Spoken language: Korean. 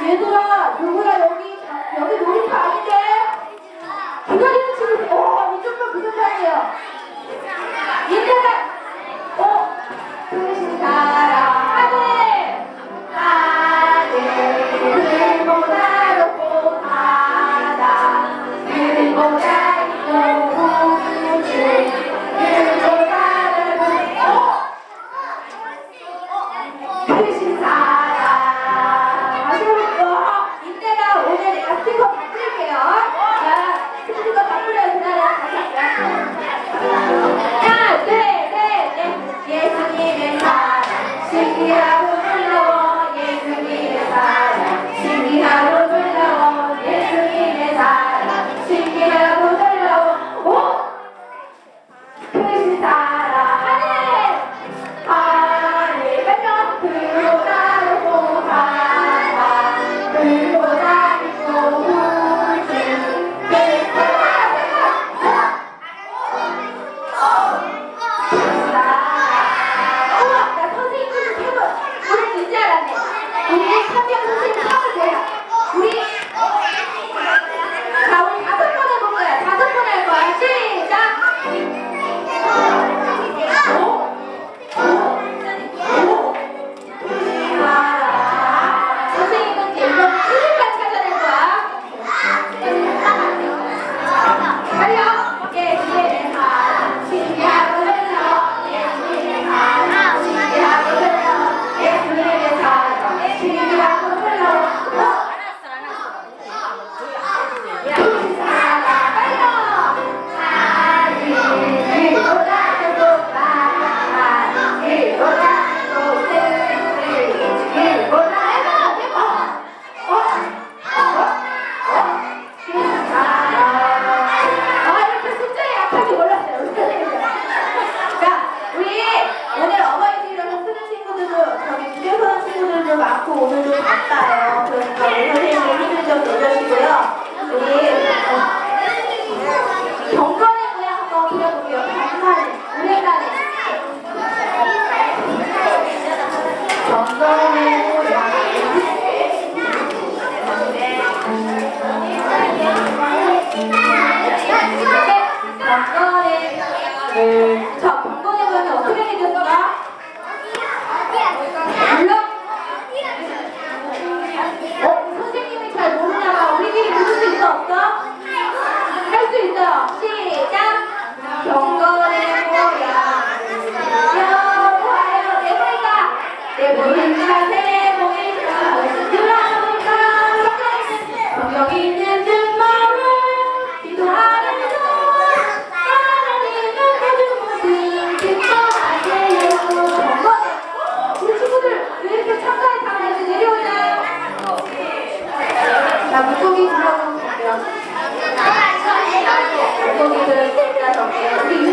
얘들아, 누구야 여기, 여기 놀이터 아닌데? 기다리는 친구. 함께하는 생각하세요. 우리 많고 오늘도 바빠요. 그러니까 우리 선생님 힘을 좀 내주시고요. 우리 경건의 모양 한번 그려볼게요. 감사하네. 오랜만에. 경건의 모양. 네. 경건의 모양. Thank you.